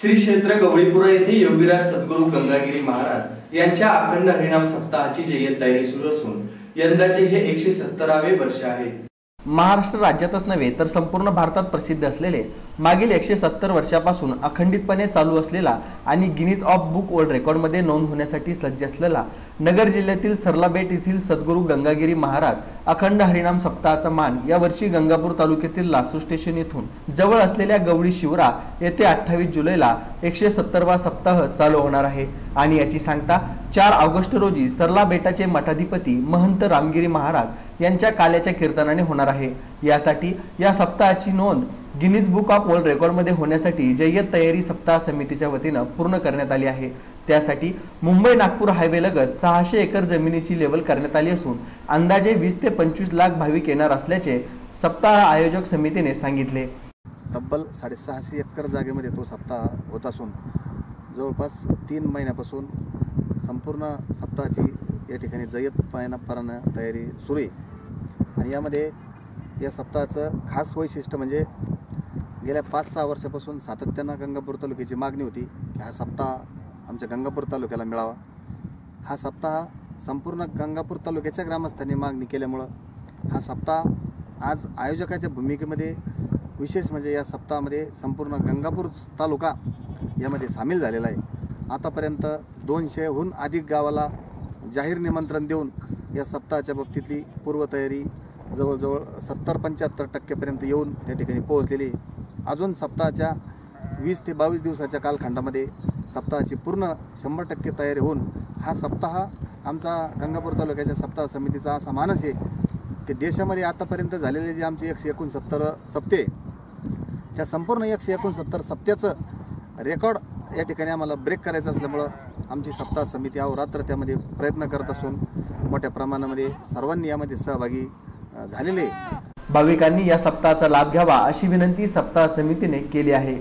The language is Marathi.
श्री क्षेत्र गवळीपुरा येथे योगीराज सद्गुरू गंगागिरी महाराज यांच्या अखंड हरिनाम सप्ताहाची जय्यत तयारी सुरू असून यंदाचे हे एकशे सत्तरावे वर्ष आहे. महाराष्ट्र राज्यातच नव्हे तर संपूर्ण भारतात प्रसिद्ध असलेले मागील एकशे सत्तर वर्षापासून अखंडितपणे चालू असलेला आणि गिनीज ऑफ बुक वर्ल्ड रेकॉर्डमध्ये नोंद होण्यासाठी सज्ज असलेला नगर जिल्ह्यातील सरलाबेट येथील सद्गुरू गंगागिरी महाराज अखंड हरिनाम सप्ताहाचा मान यावर्षी गंगापूर तालुक्यातील लासूर स्टेशन येथून जवळ असलेल्या गवळी शिवरा येथे अठ्ठावीस जुलैला एकशे सत्तरवा सप्ताह चालू होणार आहे. आणि याची सांगता चार ऑगस्ट रोजी सरला बेटाचे मठाधिपती महंत रामगिरी महाराज यांच्या काल्याच्या कीर्तनाने होणार आहे. यासाठी या सप्ताहाची नोंद गिनीज बुक ऑफ वर्ल्ड रेकॉर्डमध्ये होण्यासाठी जय्यत तयारी सप्ताह समितीच्या वतीनं पूर्ण करण्यात आली आहे. त्यासाठी मुंबई नागपूर हायवे लगत सहाशे एकर जमिनीची लेवल करण्यात आली असून अंदाजे वीस ते पंचवीस लाख भाविक येणार असल्याचे सप्ताह आयोजक समितीने सांगितले. तब्बल साडेसहाशे एकर जागेमध्ये तो सप्ताह होत असून जवळपास तीन महिन्यापासून संपूर्ण सप्ताहाची या ठिकाणी जय्यत पायनापरानं तयारी सुरू आहे. आणि यामध्ये या सप्ताहाचं खास वैशिष्ट्य म्हणजे गेल्या पाच सहा वर्षापासून सातत्यानं गंगापूर तालुक्याची मागणी होती की हा सप्ताह आमच्या गंगापूर तालुक्याला मिळावा. हा सप्ताह संपूर्ण गंगापूर तालुक्याच्या ग्रामस्थांनी मागणी केल्यामुळं हा सप्ताह आज आयोजकाच्या भूमिकेमध्ये विशेष म्हणजे या सप्ताहामध्ये संपूर्ण गंगापूर तालुका यामध्ये सामील झालेला आहे. आतापर्यंत दोनशेहून अधिक गावाला जाहीर निमंत्रण देऊन या सप्ताहाच्या बाबतीतली पूर्वतयारी जवळजवळ सत्तर पंच्याहत्तर टक्केपर्यंत येऊन त्या ठिकाणी पोहोचलेली अजून सप्ताहाच्या वीस ते बावीस दिवसाच्या कालखंडामध्ये सप्ताहाची पूर्ण शंभर टक्के तयारी होऊन हा सप्ताह आमचा गंगापूर तालुक्याच्या सप्ताह समितीचा असा मानस आहे की देशामध्ये आतापर्यंत झालेले जे आमचे एकशे एकोणसत्तर सप्ते त्या संपूर्ण एकशे एकोणसत्तर सप्त्याचं रेकॉर्ड या ठिकाणी आम्हाला ब्रेक करायचं असल्यामुळं आमची सप्ताह समिती अहोरात्र त्यामध्ये प्रयत्न करत असून मोठ्या प्रमाणामध्ये सर्वांनी यामध्ये सहभागी झालेले भाविकांनी या सप्ताहाचा लाभ घ्यावा अशी विनंती सप्ताह समितीने केली आहे.